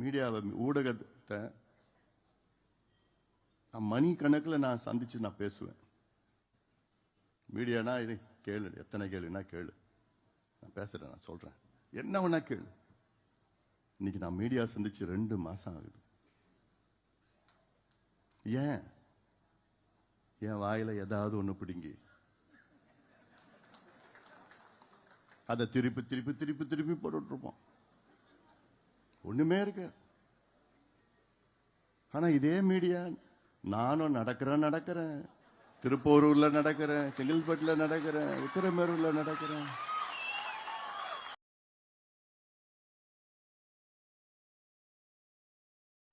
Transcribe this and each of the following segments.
மீடியாவை ஊடகத்தை நான் மணி கணக்கில் நான் சந்திச்சு நான் பேசுவேன். மீடியானா இது கேளு. எத்தனை கேளுன்னா கேளு. நான் பேசுறேன் நான் சொல்றேன். என்ன வேணா கேளு. இன்னைக்கு நான் மீடியா சந்திச்சு ரெண்டு மாசம் ஆகுது. ஏன்? என் வாயில ஏதாவது ஒன்று பிடிங்கி. அதை திருப்பி திருப்பி திருப்பி திருப்பி போட்டுட்ருப்போம் ஒன்றுமே ஒண்ணுமே இருக்கு. ஆனா இதே மீடியா நானும் நடக்கிறேன் நடக்கிறேன். திருப்போரூர்ல நடக்கிறேன் செங்கல்பட்டுல நடக்கிறேன் உத்தரமேரூர்ல நடக்கிறேன்.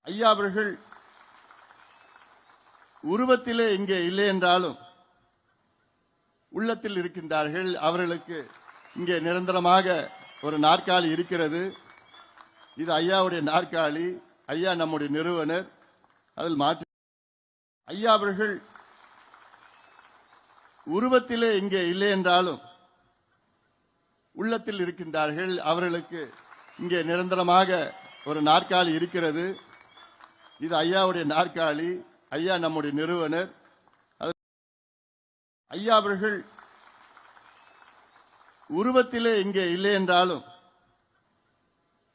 ஐயா அவர்கள் உருவத்திலே இங்கே இல்லை என்றாலும் உள்ளத்தில் இருக்கின்றார்கள். அவர்களுக்கு இங்கே நிரந்தரமாக ஒரு நாற்காலி இருக்கிறது. இது ஐயாவுடைய நாற்காலி ஐயா நம்முடைய நிறுவனர். அதில் மாற்றி ஐயா அவர்கள் உருவத்திலே இங்கே இல்லை என்றாலும் உள்ளத்தில் இருக்கின்றார்கள். அவர்களுக்கு இங்கே நிரந்தரமாக ஒரு நாற்காலி இருக்கிறது. இது ஐயாவுடைய நாற்காலி ஐயா நம்முடைய நிறுவனர். ஐயா அவர்கள் உருவத்திலே இங்கே இல்லை என்றாலும்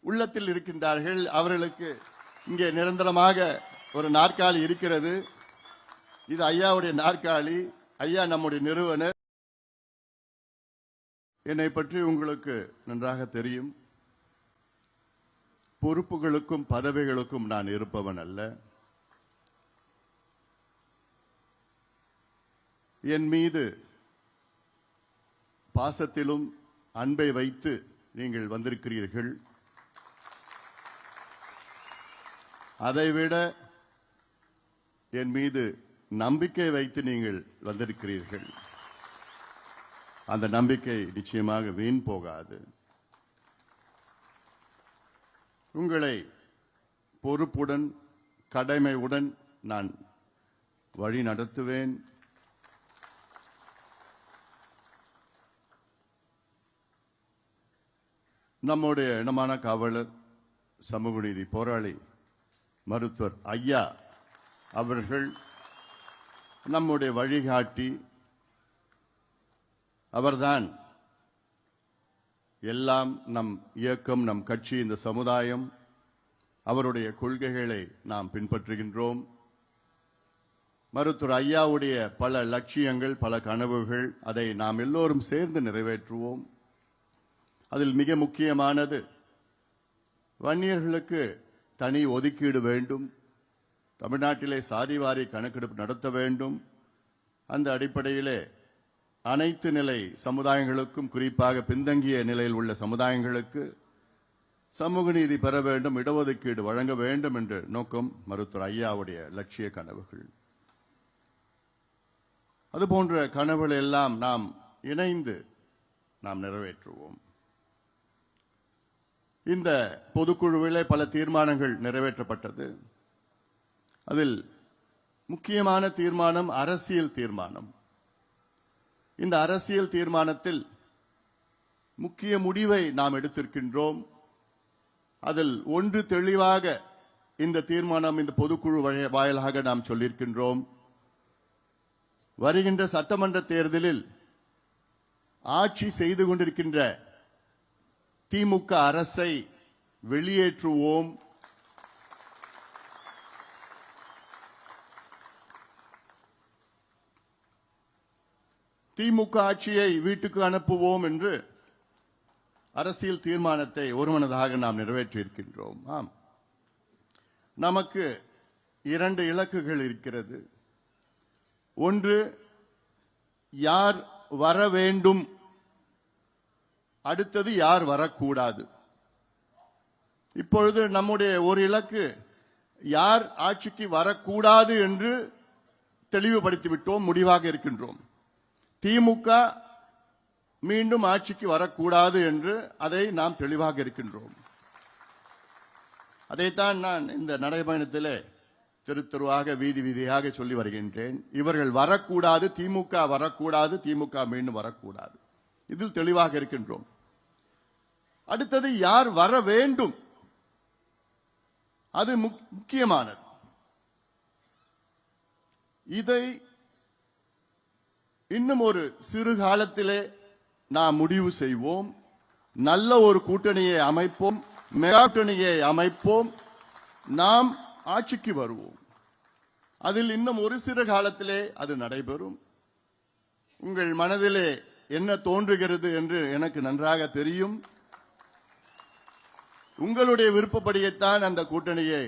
உள்ளத்தில் இருக்கின்றார்கள். அவர்களுக்கு இங்கே நிரந்தரமாக ஒரு நாற்காலி இருக்கிறது. இது ஐயாவுடைய நாற்காலி. ஐயா நம்முடைய நிறுவனர். என்னை பற்றி உங்களுக்கு நன்றாக தெரியும். பொறுப்புகளுக்கும் பதவிகளுக்கும் நான் இருப்பவன் அல்ல. என் மீது பாசத்திலும் அன்பை வைத்து நீங்கள் வந்திருக்கிறீர்கள். அதைவிட என் மீது நம்பிக்கை வைத்து நீங்கள் வந்திருக்கிறீர்கள். அந்த நம்பிக்கை நிச்சயமாக வீண் போகாது. உங்களை பொறுப்புடன் கடமையுடன் நான் வழி நடத்துவேன். நம்முடைய இனமான காவலர் சமூக நீதி போராளி மருத்துவர் ஐயா அவர்கள் நம்முடைய வழிகாட்டி. அவர்தான் எல்லாம் நம் இயக்கம் நம் கட்சி இந்த சமுதாயம் அவருடைய கொள்கைகளை நாம் பின்பற்றுகின்றோம். மருத்துவர் ஐயாவுடைய பல லட்சியங்கள் பல கனவுகள் அதை நாம் எல்லோரும் சேர்ந்து நிறைவேற்றுவோம். அதில் மிக முக்கியமானது வன்னியர்களுக்கு தனி ஒதுக்கீடு வேண்டும். தமிழ்நாட்டிலே சாதிவாரி கணக்கெடுப்பு நடத்த வேண்டும். அந்த அடிப்படையிலே அனைத்து நிலை சமுதாயங்களுக்கும் குறிப்பாக பின்தங்கிய நிலையில் உள்ள சமுதாயங்களுக்கு சமூக நீதி பெற வேண்டும் இடஒதுக்கீடு வழங்க வேண்டும் என்ற நோக்கம் மருத்துவர் ஐயாவுடைய லட்சிய கனவுகள். அதுபோன்ற கனவுகள் எல்லாம் நாம் இணைந்து நாம் நிறைவேற்றுவோம். இந்த பொதுக்குழுவிலே பல தீர்மானங்கள் நிறைவேற்றப்பட்டது. அதில் முக்கியமான தீர்மானம் அரசியல் தீர்மானம். இந்த அரசியல் தீர்மானத்தில் முக்கிய முடிவை நாம் எடுத்திருக்கின்றோம். அதில் ஒன்று தெளிவாக இந்த தீர்மானம் இந்த பொதுக்குழு வாயிலாக நாம் சொல்லியிருக்கின்றோம். வருகின்ற சட்டமன்ற தேர்தலில் ஆட்சி செய்து கொண்டிருக்கின்ற திமுக அரசை வெளியேற்றுவோம். திமுக ஆட்சியை வீட்டுக்கு அனுப்புவோம் என்று அரசியல் தீர்மானத்தை ஒருமனதாக நாம் நிறைவேற்றியிருக்கின்றோம். ஆம். நமக்கு இரண்டு இலக்குகள் இருக்கிறது. ஒன்று யார் வர வேண்டும் அடுத்தது யார் வரக்கூடாது? இப்பொழுது நம்முடைய ஒரு இலக்கு யார் ஆட்சிக்கு வரக்கூடாது என்று தெளிவுபடுத்தி விட்டோம் முடிவாக இருக்கின்றோம். திமுக மீண்டும் ஆட்சிக்கு வரக்கூடாது என்று அதை நாம் தெளிவாக இருக்கின்றோம். அதைத்தான் நான் இந்த நடைபயணத்திலே தெரு தெருவாக வீதி வீதியாக சொல்லி வருகின்றேன். இவர்கள் வரக்கூடாது திமுக வரக்கூடாது திமுக மீண்டும் வரக்கூடாது. இதில் தெளிவாக இருக்கின்றோம். அடுத்தது யார் வர வேண்டும்? அது முக்- முக்கியமானது. இதை இன்னும் ஒரு சிறு காலத்திலே நாம் முடிவு செய்வோம். நல்ல ஒரு கூட்டணியை அமைப்போம். மெகா கூட்டணியை அமைப்போம். நாம் ஆட்சிக்கு வருவோம். அதில் இன்னும் ஒரு சிறு காலத்திலே அது நடைபெறும். உங்கள் மனதிலே என்ன தோன்றுகிறது என்று எனக்கு நன்றாக தெரியும். உங்களுடைய விருப்பப்படியைத்தான் அந்த கூட்டணியை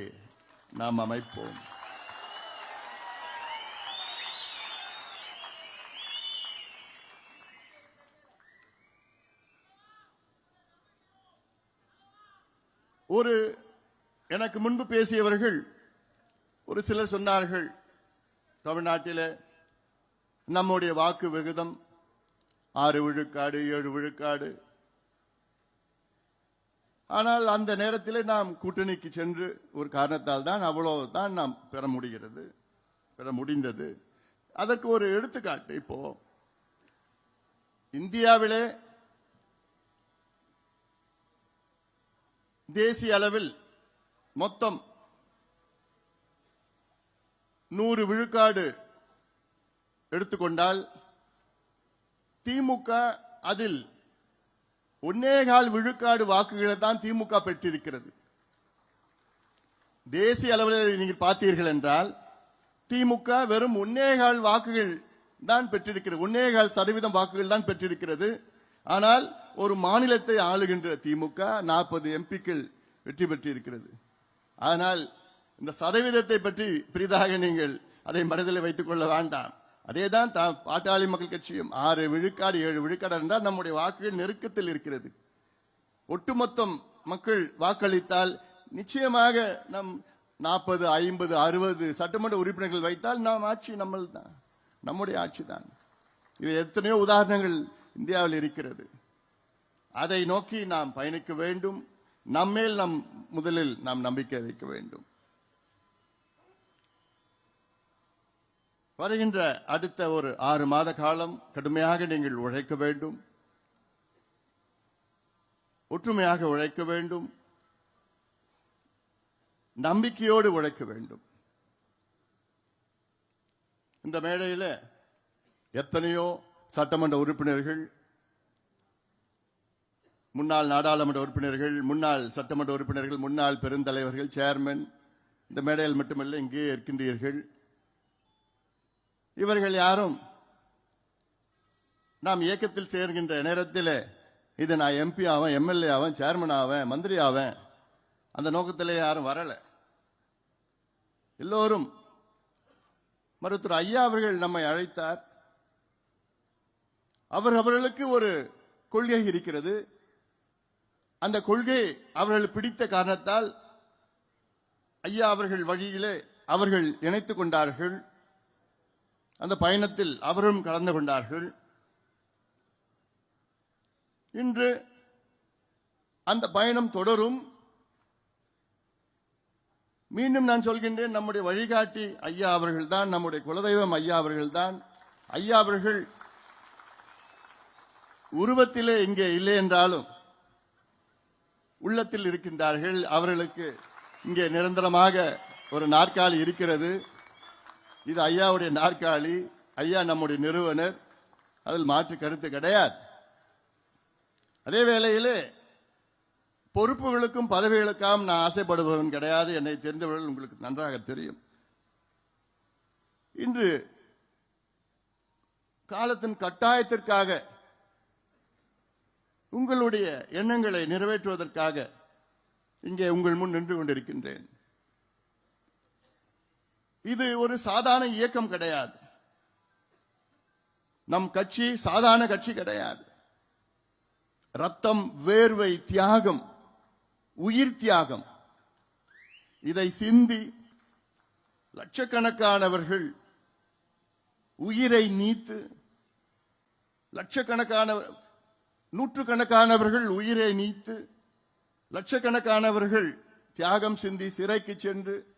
நாம் அமைப்போம். ஒரு எனக்கு முன்பு பேசியவர்கள் ஒரு சிலர் சொன்னார்கள் தமிழ்நாட்டில நம்முடைய வாக்கு விகிதம் ஆறு விழுக்காடு ஏழு விழுக்காடு ஆனால் அந்த நேரத்தில் நாம் கூட்டணிக்கு சென்று ஒரு காரணத்தால் தான் அவ்வளவுதான் நாம் பெற முடிகிறது பெற முடிந்தது. அதற்கு ஒரு எடுத்துக்காட்டு இப்போ. இந்தியாவிலே தேசிய அளவில் மொத்தம் நூறு விழுக்காடு எடுத்துக்கொண்டால் திமுக அதில் ஒன்னேகால் விழுக்காடு வாக்குகளை தான் திமுக பெற்றிருக்கிறது. தேசிய அளவில் நீங்கள் பார்த்தீர்கள் என்றால் திமுக வெறும் ஒன்னேகால் வாக்குகள் தான் பெற்றிருக்கிறது. ஒன்னேகால் சதவீதம் வாக்குகள் தான் பெற்றிருக்கிறது. ஆனால் ஒரு மாநிலத்தை ஆளுகின்ற திமுக நாற்பது எம்பிக்கள் வெற்றி பெற்றிருக்கிறது. ஆனால் இந்த சதவீதத்தை பற்றி பெரிதாக நீங்கள் அதை மனதில் வைத்துக் கொள்ள வேண்டாம். அதேதான் தா- பாட்டாளி மக்கள் கட்சியும் ஆறு விழுக்காடு ஏழு விழுக்காடு என்றால் நம்முடைய வாக்குகள் நெருக்கத்தில் இருக்கிறது. ஒட்டுமொத்தம் மக்கள் வாக்களித்தால் நிச்சயமாக நம் நாற்பது ஐம்பது அறுபது சட்டமன்ற உறுப்பினர்கள் வைத்தால் நாம் ஆட்சி நம்மள் தான் நம்முடைய ஆட்சி தான். இது எத்தனையோ உதாரணங்கள் இந்தியாவில் இருக்கிறது. அதை நோக்கி நாம் பயணிக்க வேண்டும். நம்மேல் நம் முதலில் நாம் நம்பிக்கை வைக்க வேண்டும். வருகின்ற அடுத்த ஒரு ஆறு மாத காலம் கடுமையாக நீங்கள் உழைக்க வேண்டும். ஒற்றுமையாக உழைக்க வேண்டும். நம்பிக்கையோடு உழைக்க வேண்டும். இந்த மேடையில் எத்தனையோ சட்டமன்ற உறுப்பினர்கள் முன்னாள் நாடாளுமன்ற உறுப்பினர்கள் முன்னாள் சட்டமன்ற உறுப்பினர்கள் முன்னாள் பெருந்தலைவர்கள் சேர்மன் இந்த மேடையில் மட்டுமல்ல இங்கே இருக்கின்றீர்கள். இவர்கள் யாரும் நாம் இயக்கத்தில் சேர்கின்ற நேரத்தில் இது நான் எம்பி ஆவேன் எம்எல்ஏ ஆவேன் சேர்மன் ஆவேன் மந்திரி ஆவேன். அந்த நோக்கத்திலே யாரும் வரலை. எல்லோரும் மருத்துவர் ஐயா அவர்கள் நம்மை அழைத்தார். அவர் அவர்களுக்கு ஒரு கொள்கை இருக்கிறது. அந்த கொள்கை அவர்கள் பிடித்த காரணத்தால் ஐயா அவர்கள் வழியிலே அவர்கள் இணைத்துக் கொண்டார்கள். அந்த பயணத்தில் அவரும் கலந்து கொண்டார்கள். இன்று அந்த பயணம் தொடரும். மீண்டும் நான் சொல்கின்றேன் நம்முடைய வழிகாட்டி ஐயா அவர்கள்தான் நம்முடைய குலதெய்வம் ஐயா அவர்கள்தான். ஐயா அவர்கள் உருவத்திலே இங்கே இல்லை என்றாலும் உள்ளத்தில் இருக்கின்றார்கள். அவர்களுக்கு இங்கே நிரந்தரமாக ஒரு நாற்காலி இருக்கிறது. இது ஐயாவுடைய நாற்காலி ஐயா நம்முடைய நிறுவனர். அதில் மாற்று கருத்து கிடையாது. அதே வேளையிலே பொறுப்புகளுக்கும் பதவிகளுக்காகவும் நான் ஆசைப்படுபவன் கிடையாது. என்னை தெரிந்தவர்கள் உங்களுக்கு நன்றாக தெரியும். இன்று காலத்தின் கட்டாயத்திற்காக உங்களுடைய எண்ணங்களை நிறைவேற்றுவதற்காக இங்கே உங்கள் முன் நின்று கொண்டிருக்கின்றேன். இது ஒரு சாதாரண இயக்கம் கிடையாது. நம் கட்சி சாதாரண கட்சி கிடையாது. ரத்தம் வேர்வை தியாகம் உயிர் தியாகம். இதை சிந்தி லட்சக்கணக்கானவர்கள் உயிரை நீத்து லட்சக்கணக்கான நூற்றுக்கணக்கானவர்கள் உயிரை நீத்து லட்சக்கணக்கானவர்கள் தியாகம் சிந்தி சிறைக்கு சென்று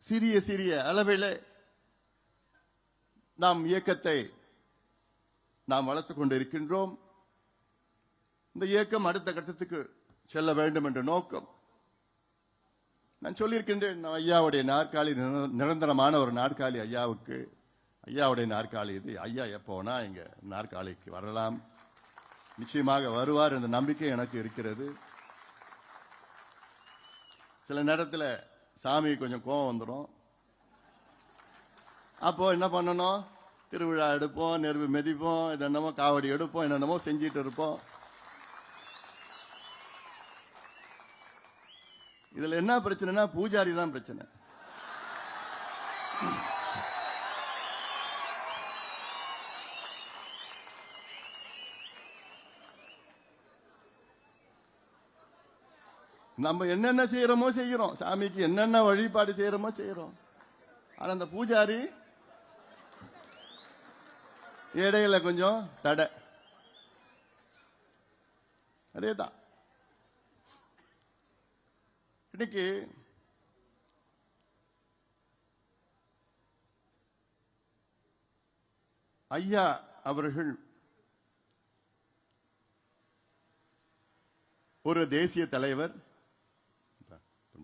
சிறிய சிறிய அளவிலே நாம் இயக்கத்தை நாம் வளர்த்துக் கொண்டிருக்கின்றோம். இந்த இயக்கம் அடுத்த கட்டத்துக்கு செல்ல வேண்டும் என்ற நோக்கம். நான் சொல்லியிருக்கின்றேன் ஐயாவுடைய நாற்காலி நிரந்தரமான ஒரு நாற்காலி ஐயாவுக்கு. ஐயாவுடைய நாற்காலி இது. ஐயா எப்போனா இங்க நாற்காலிக்கு வரலாம். நிச்சயமாக வருவார் என்ற நம்பிக்கை எனக்கு இருக்கிறது. சில நேரத்தில் சாமி கொஞ்சம் கோபம் வந்துடும் அப்போ என்ன பண்ணணும்? திருவிழா எடுப்போம் நெருப்பு மிதிப்போம் இது என்னமோ காவடி எடுப்போம் என்னென்னமோ செஞ்சிட்டு இருப்போம். இதில் என்ன பிரச்சனைனா பூஜாரி தான் பிரச்சனை. நம்ம என்னென்ன செய்யறோமோ செய்கிறோம். சாமிக்கு என்னென்ன வழிபாடு செய்யறோமோ செய்யறோம் ஆனா அந்த பூஜாரி இடையில கொஞ்சம் தடை. அதேதான். இன்னைக்கு ஐயா அவர்கள் ஒரு தேசிய தலைவர்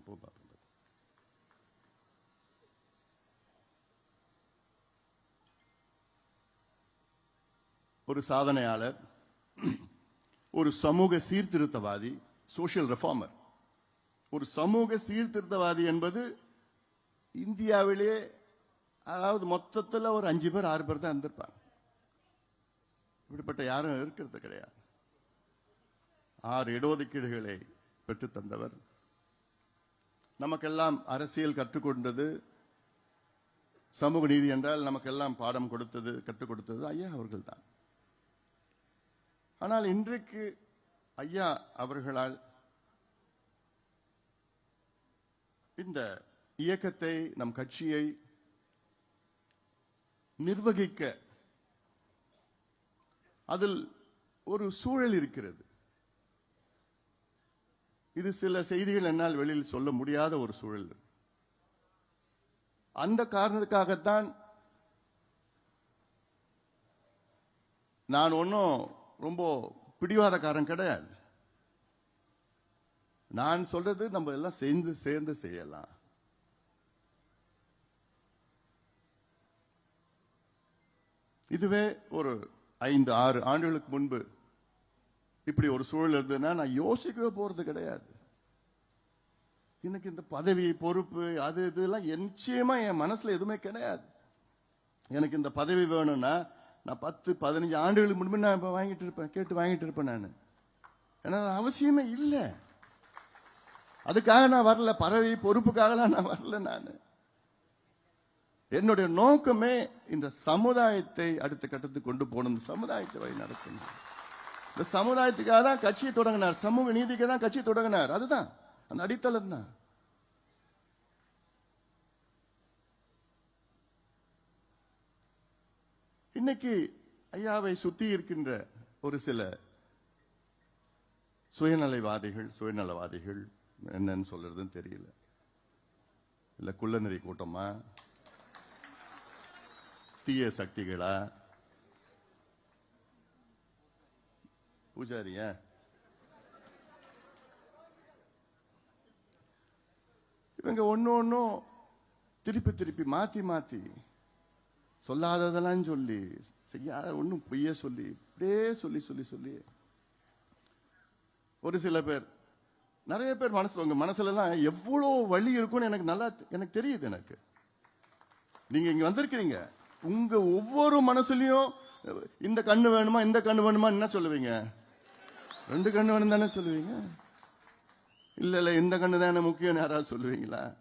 போ, ஒரு சாதனையாளர் ஒரு சமூக சீர்திருத்தவாதி சோசியல் ரெஃபார்மர் ஒரு சமூக சீர்திருத்தவாதி என்பது இந்தியாவிலே அதாவது மொத்தத்தில் ஒரு அஞ்சு பேர் ஆறு பேர் தான் இருந்திருப்பாங்க. இப்படிப்பட்ட யாரும் இருக்கிறது கிடையாது. ஆறு இடஒதுக்கீடுகளை பெற்று தந்தவர் நமக்கெல்லாம் அரசியல் கற்றுக்கொண்டது சமூக நீதி என்றால் நமக்கெல்லாம் பாடம் கொடுத்தது கற்றுக் கொடுத்தது ஐயா அவர்கள் தான் ஆனால் இன்றைக்கு ஐயா அவர்களால் இந்த இயக்கத்தை நம் கட்சியை நிர்வகிக்க அதில் ஒரு சூழல் இருக்கிறது. இது சில செய்திகள் என்னால் வெளியில் சொல்ல முடியாத ஒரு சூழல். அந்த காரணத்துக்காகத்தான் நான் ஒன்றும் ரொம்ப பிடிவாதக்காரன் கிடையாது. நான் சொல்றது நம்ம எல்லாம் சேர்ந்து சேர்ந்து செய்யலாம். இதுவே ஒரு ஐந்து ஆறு ஆண்டுகளுக்கு முன்பு இப்படி ஒரு சூழல் இருந்ததுன்னா நான் யோசிக்கவே போறது கிடையாது. எனக்கு இந்த பதவி பொறுப்பு அது இதெல்லாம் நிச்சயமா என் மனசுல எதுவுமே கிடையாது. எனக்கு இந்த பதவி வேணும்னா நான் பத்து பதினஞ்சு ஆண்டுகளுக்கு முன்பு நான் இப்ப வாங்கிட்டு இருப்பேன் கேட்டு வாங்கிட்டு இருப்பேன் நான். ஏன்னா அது அவசியமே இல்லை. அதுக்காக நான் வரல பறவை பொறுப்புக்காகலாம் நான் வரல நான். என்னுடைய நோக்கமே இந்த சமுதாயத்தை அடுத்த கட்டத்துக்கு கொண்டு போகணும் இந்த சமுதாயத்தை வழி நடத்தணும். இந்த சமுதாயத்துக்காக தான் கட்சி தொடங்கினார். சமூக நீதிக்கு தான் கட்சி தொடங்கினார். அதுதான். அந்த அடித்தளம் தான். இன்னைக்கு ஐயாவை சுத்தி இருக்கின்ற ஒரு சில சுயநலைவாதிகள் சுயநலவாதிகள் என்னன்னு சொல்றதுன்னு தெரியல. இல்ல குள்ளநெறி கூட்டமா? தீய சக்திகளா? பூஜாரியா? இவங்க ஒண்ணு ஒன்னும் திருப்பி திருப்பி மாத்தி மாத்தி சொல்லாததெல்லாம் சொல்லி செய்யாத ஒண்ணும் பொய்ய சொல்லி இப்படியே சொல்லி சொல்லி சொல்லி. ஒரு சில பேர் நிறைய பேர் மனசுல உங்க மனசுல எல்லாம் எவ்வளவு வலி இருக்கும்னு எனக்கு நல்லா எனக்கு தெரியுது எனக்கு. நீங்க இங்க வந்திருக்கிறீங்க உங்க ஒவ்வொரு மனசுலயும் இந்த கண்ணு வேணுமா இந்த கண்ணு வேணுமா என்ன சொல்லுவீங்க? ரெண்டு கண்ணு வேணும் தானே சொல்லுவீங்க? இல்ல இல்ல இந்த கண்ணு தானே முக்கியம் யாராவது சொல்லுவீங்களா?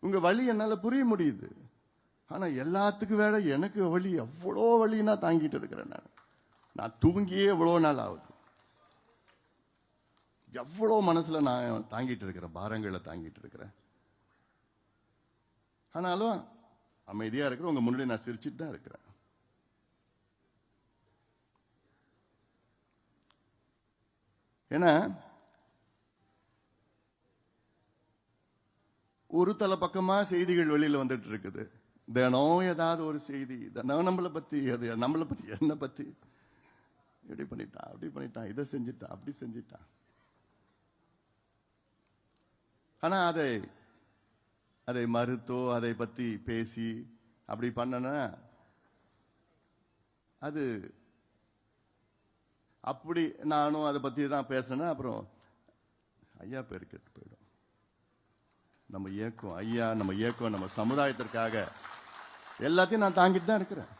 உங்க வழி என்னால புரிய முடியுது. ஆனா எல்லாத்துக்கும் வேற எனக்கு வழி எவ்வளோ வலி தாங்கிட்டு இருக்கிறேன் நான். நான் தூங்கியே எவ்வளோ நாள் ஆகுது. எவ்வளோ மனசுல நான் தாங்கிட்டு இருக்கிறேன் பாரங்களை தாங்கிட்டு இருக்கிறேன். ஆனாலும் அமைதியா இருக்கிற உங்க முன்னாடி நான் சிரிச்சிட்டு தான் இருக்கிறேன். ஏன்னா ஒரு தலை பக்கமா செய்திகள் வெளியில வந்துட்டு இருக்குது தினம் ஏதாவது ஒரு செய்தி தினம் நம்மளை பத்தி அது நம்மளை பத்தி என்ன பத்தி. இப்படி பண்ணிட்டான் அப்படி பண்ணிட்டான் இதை செஞ்சுட்டான் அப்படி செஞ்சுட்டான் ஆனா அதை அதை மறுத்தோ அதை பத்தி பேசி அப்படி பண்ணனா அது அப்படி நானும் அதை பத்தி தான் பேசினேன். அப்புறம் ஐயா பேர் கெட்டு போயிடும். நம்ம இயக்கம் ஐயா நம்ம இயக்கம் நம்ம சமுதாயத்திற்காக எல்லாத்தையும் நான் தாங்கிட்டு தான் இருக்கிறேன்.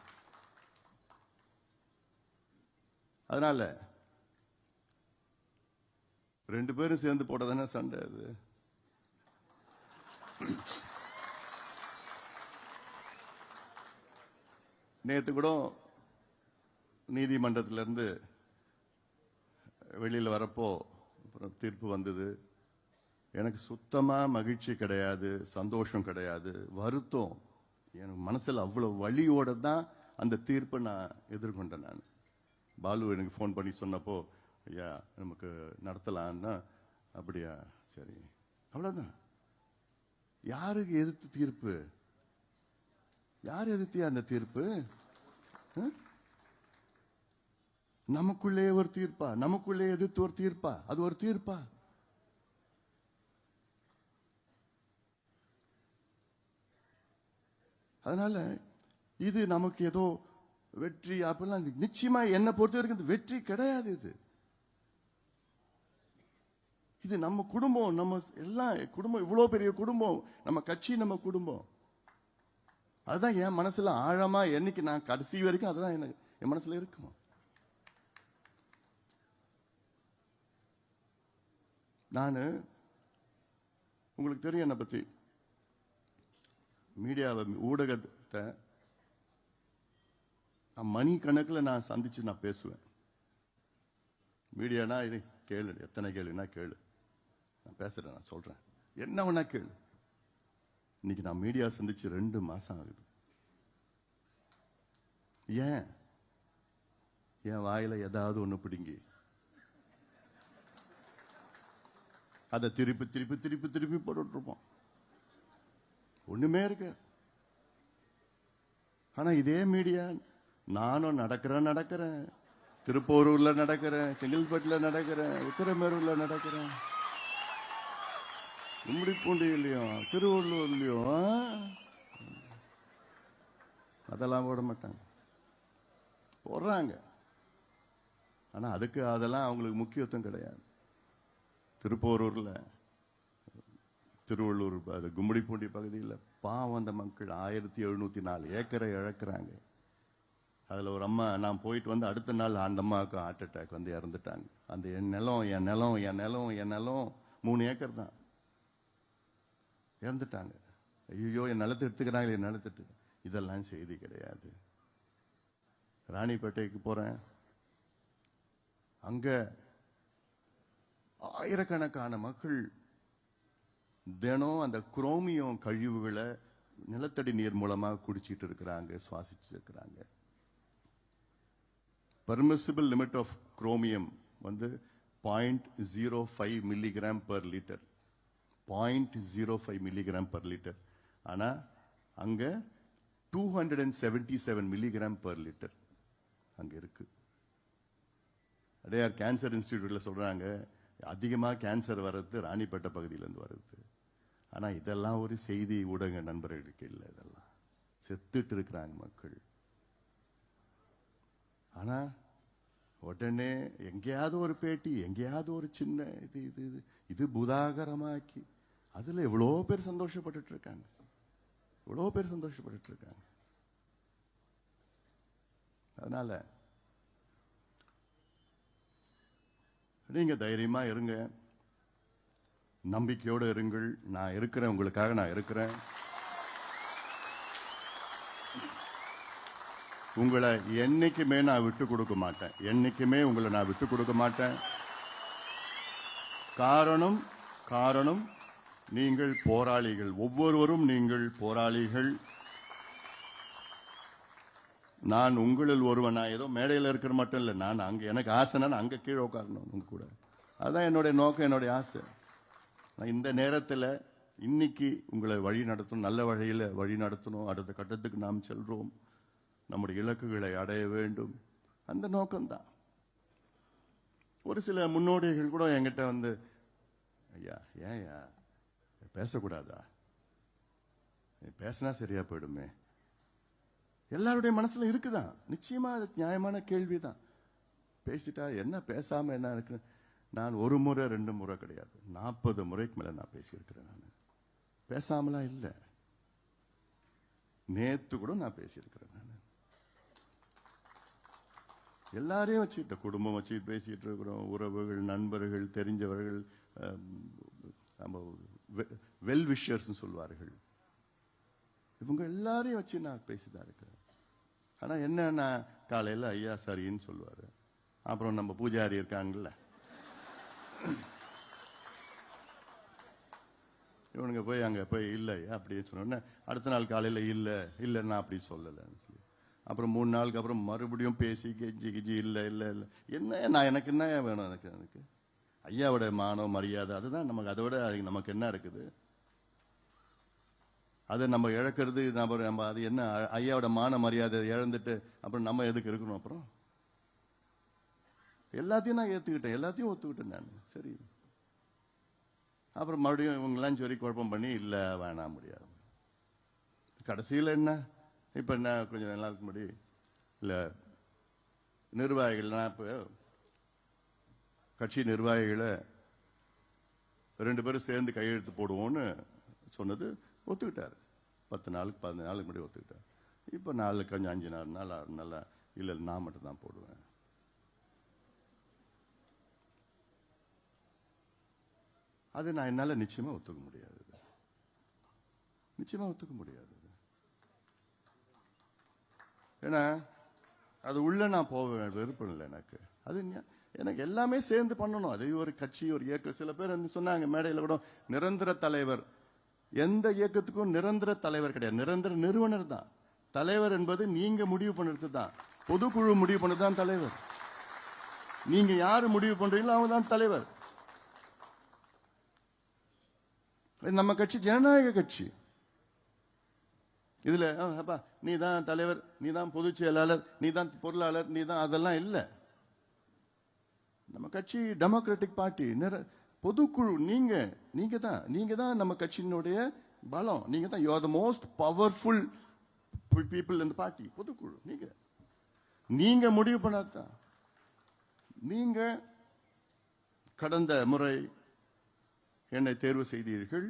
அதனால ரெண்டு பேரும் சேர்ந்து போட்டதானே சண்டை அது? நேற்று கூட நீதிமன்றத்திலிருந்து வெளியில் வரப்போ அப்புறம் தீர்ப்பு வந்தது. எனக்கு சுத்தமாக மகிழ்ச்சி கிடையாது சந்தோஷம் கிடையாது வருத்தம். எனக்கு மனசில் அவ்வளோ வலியோட தான் அந்த தீர்ப்பை நான் எதிர்கொண்டேன் நான். பாலு எனக்கு ஃபோன் பண்ணி சொன்னப்போ ஐயா நமக்கு நடத்தலான்னா? அப்படியா சரி. அவ்வளோதான் யாருக்கு எதிர்த்து தீர்ப்பு? யார் எதிர்த்தியா அந்த தீர்ப்பு? ஆ? நமக்குள்ளே ஒரு தீர்ப்பா? நமக்குள்ளே எதிர்த்து ஒரு தீர்ப்பா? அது ஒரு தீர்ப்பா? அதனால இது நமக்கு ஏதோ வெற்றி அப்படிலாம் நிச்சயமா என்னை பொறுத்த வரைக்கும் இது வெற்றி கிடையாது இது. இது நம்ம குடும்பம் நம்ம எல்லாம் குடும்பம் இவ்வளவு பெரிய குடும்பம் நம்ம கட்சி நம்ம குடும்பம். அதுதான் என் மனசுல ஆழமா என்னைக்கு நான் கடைசி வரைக்கும் அதுதான் எனக்கு என் மனசுல இருக்கும்? நான் உங்களுக்கு தெரியும் என்னை பற்றி மீடியாவை ஊடகத்தை நான் மணி கணக்கில் நான் சந்தித்து நான் பேசுவேன். மீடியானா இது கேளு எத்தனை கேளுன்னா கேளு. நான் பேசுகிறேன் நான் சொல்கிறேன் என்ன வேணா கேளு? இன்னைக்கு நான் மீடியா சந்திச்சு ரெண்டு மாதம் ஆகுது. ஏன்? என் வாயில் ஏதாவது ஒன்று பிடுங்கி. அதை திருப்பி திருப்பி திருப்பி திருப்பி போட்டுட்டு ஒன்றுமே ஒண்ணுமே இருக்கு ஆனா இதே மீடியா நானும் நடக்கிறேன் நடக்கிறேன். திருப்போரூர்ல நடக்கிறேன் செங்கல்பட்டுல நடக்கிறேன் உத்தரமேரூர்ல நடக்கிறேன். கும்மிடிப்பூண்டியிலையும் திருவள்ளூர்லயும் அதெல்லாம் போட மாட்டாங்க. போடுறாங்க. ஆனா அதுக்கு அதெல்லாம் அவங்களுக்கு முக்கியத்துவம் கிடையாது. திருப்போரூரில் திருவள்ளூர் அது கும்மிடிப்பூண்டி பகுதியில் பாவம் அந்த மக்கள் ஆயிரத்தி எழுநூற்றி நாலு ஏக்கரை இழக்கிறாங்க. அதில் ஒரு அம்மா நான் போயிட்டு வந்து அடுத்த நாள் அந்த அம்மாவுக்கு ஹார்ட் அட்டாக் வந்து இறந்துட்டாங்க. அந்த என் நிலம் என் நிலம் என் நிலம் என் நிலம் மூணு ஏக்கர் தான். இறந்துட்டாங்க. ஐயோ என் நிலத்தை எடுத்துக்கிறாங்களே என் நிலத்தை எடுத்து. இதெல்லாம் செய்தி கிடையாது. ராணிப்பேட்டைக்கு போகிறேன் அங்கே ஆயிரக்கணக்கான மக்கள் தினம் அந்த குரோமியம் கழிவுகளை நிலத்தடி நீர் மூலமாக குடிச்சிட்டு இருக்கிறாங்க சுவாசிச்சு இருக்கிறாங்க. பர்மிசிபிள் லிமிட் ஆஃப் குரோமியம் வந்து point zero five milligram per litre point zero five milligram per litre ஆனால் அங்கே two hundred and seventy seven milligram per litre அங்கே இருக்கு. அடையார் கேன்சர் இன்ஸ்டிடியூட்டில் சொல்கிறாங்க அதிகமாக கேன்சர் வர்றது ராணிப்பேட்டை பகுதியிலேருந்து வர்றது வருது இதெல்லாம் ஒரு செய்தி ஊடக நண்பர்களுக்கு இல்லை இதெல்லாம். செத்துட்டு இருக்கிறாங்க மக்கள். ஆனால் உடனே எங்கேயாவது ஒரு பேட்டி எங்கேயாவது ஒரு சின்ன இது இது இது இது புதாகரமாக்கி அதில் எவ்வளோ பேர் சந்தோஷப்பட்டுட்டு இருக்காங்க. எவ்வளோ பேர் சந்தோஷப்பட்டுட்டு இருக்காங்க. அதனால நீங்க தைரியமா இருங்க. நம்பிக்கையோடு இருங்கள். நான் இருக்கிறேன். உங்களுக்காக நான் இருக்கிறேன். உங்களை என்னைக்குமே நான் விட்டு கொடுக்க மாட்டேன். என்னைக்குமே உங்களை நான் விட்டு கொடுக்க மாட்டேன். காரணம் காரணம் நீங்கள் போராளிகள். ஒவ்வொருவரும் நீங்கள் போராளிகள். நான் உங்களில் ஒருவன். நான் ஏதோ மேடையில் இருக்கிற மட்டும் இல்லை. நான் அங்கே எனக்கு ஆசைனா நான் அங்கே கீழே உட்காரணும் உங்கள் கூட. அதுதான் என்னுடைய நோக்கம் என்னுடைய ஆசை. நான் இந்த நேரத்தில் இன்னைக்கு உங்களை வழி நடத்தணும் நல்ல வழியில் வழி நடத்தணும். அடுத்த கட்டத்துக்கு நாம் செல்கிறோம் நம்முடைய இலக்குகளை அடைய வேண்டும். அந்த நோக்கம்தான். ஒரு சில முன்னோடிகள் கூட என்கிட்ட வந்து ஐயா ஏன் ஐயா? பேசக்கூடாதா? பேசினா சரியா போயிடுமே. எல்லாருடைய மனசுல இருக்குதான். நிச்சயமா அது நியாயமான கேள்விதான். பேசிட்டா என்ன பேசாம என்ன இருக்கு? நான் ஒரு முறை ரெண்டு முறை கிடையாது. நாற்பது முறைக்கு மேல நான் பேசியிருக்கிறேன் நான். பேசாமலாம் இல்லை. நேத்து கூட நான் பேசியிருக்கிறேன் நான். எல்லாரையும் வச்சுக்கிட்ட குடும்பம் வச்சு பேசிட்டு இருக்கிறோம். உறவுகள் நண்பர்கள் தெரிஞ்சவர்கள் நம்ம வெல் விஷர்ஸ் சொல்வார்கள். இவங்க எல்லாரையும் வச்சு நான் பேசிதான் இருக்கிறேன். ஆனால் என்னன்னா காலையில் ஐயா சரின்னு சொல்லுவார். அப்புறம் நம்ம பூஜாரி இருக்காங்கல்ல. இவனுங்க போய் அங்கே போய் இல்லை அப்படின்னு சொன்னோன்னே அடுத்த நாள் காலையில் இல்லை இல்லை நான் அப்படி சொல்லலைன்னு சொல்லி. அப்புறம் மூணு நாளுக்கு அப்புறம் மறுபடியும் பேசி கெஞ்சி கிஜி இல்லை இல்லை இல்லை. என்ன நான் எனக்கு என்ன வேணும் எனக்கு எனக்கு? ஐயாவோட மானம் மரியாதை அதுதான் நமக்கு அதை விட நமக்கு என்ன இருக்குது? அதை நம்ம இழக்கிறது நம்ம நம்ம அது என்ன ஐயாவோட மான மரியாதை இழந்துட்டு அப்புறம் நம்ம எதுக்கு இருக்கணும் அப்புறம்? எல்லாத்தையும் நான் ஏற்றுக்கிட்டேன் எல்லாத்தையும் ஒத்துக்கிட்டேன் நான் சரி. அப்புறம் மறுபடியும் இவங்கெல்லாம் சொல்லி குழப்பம் பண்ணி இல்லை வேணாம் முடியாது. கடைசியில் என்ன? இப்போ என்ன கொஞ்சம் நாளுக்கு முடி இல்லை நிர்வாகிகள்லாம் இப்போ கட்சி நிர்வாகிகளை ரெண்டு பேரும் சேர்ந்து கையெழுத்து போடுவோம்னு சொன்னது ஒத்துக்கிட்டார். பத்து நாளுக்கு பதினஞ்சு நாளுக்கு முன்னாடி ஒத்துக்கிட்டார். இப்போ நாலு கொஞ்சம் அஞ்சு நாலு நாள் ஆறு நாள் இல்லை நான் மட்டும் தான் போடுவேன். அது நான் என்னால் நிச்சயமாக ஒத்துக்க முடியாது. நிச்சயமாக ஒத்துக்க முடியாது. ஏன்னா அது உள்ள நான் போக விருப்பம் இல்லை எனக்கு. அது எனக்கு எல்லாமே சேர்ந்து பண்ணணும். அது ஒரு கட்சி ஒரு இயக்கம். சில பேர் வந்து சொன்னாங்க மேடையில் கூட நிரந்தர தலைவர் எந்த இயக்கத்துக்கும் நிரந்தர தலைவர் கிடையாது. நிரந்தர நிறுவனர் தான். தலைவர் என்பது நீங்க முடிவு பண்ணுறது தான். பொதுக்குழு முடிவு பண்ணது தான் தலைவர். நீங்க யாரு முடிவு பண்றீங்களோ அவங்க தான் தலைவர். இது நம்ம கட்சி ஜனநாயக கட்சி. இதுல அப்பா நீ தான் தலைவர் நீ தான் பொதுச் செயலாளர் நீ தான் பொருளாளர் நீ தான் அதெல்லாம் இல்லை. நம்ம கட்சி டெமோக்ராட்டிக் பார்ட்டி நிற பொதுக்குழு நீங்க நீங்க தான் நீங்க தான் நம்ம கட்சியினுடைய பலம். நீங்க தான் you are the most powerful people இந்த பார்ட்டி பொதுக்குழு நீங்க. நீங்க முடிவு பண்ணாதான். நீங்க கடந்த முறை என்னை தேர்வு செய்தீர்கள்.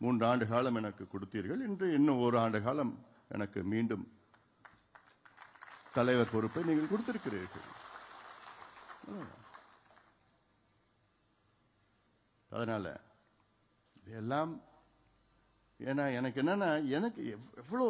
மூன்று ஆண்டு காலம் எனக்கு கொடுத்தீர்கள். இன்று இன்னும் ஒரு ஆண்டு காலம் எனக்கு மீண்டும் தலைவர் பொறுப்பை நீங்கள் கொடுத்திருக்கிறீர்கள். அதனால் இதெல்லாம் ஏன்னா எனக்கு என்னென்னா எனக்கு எவ்வளோ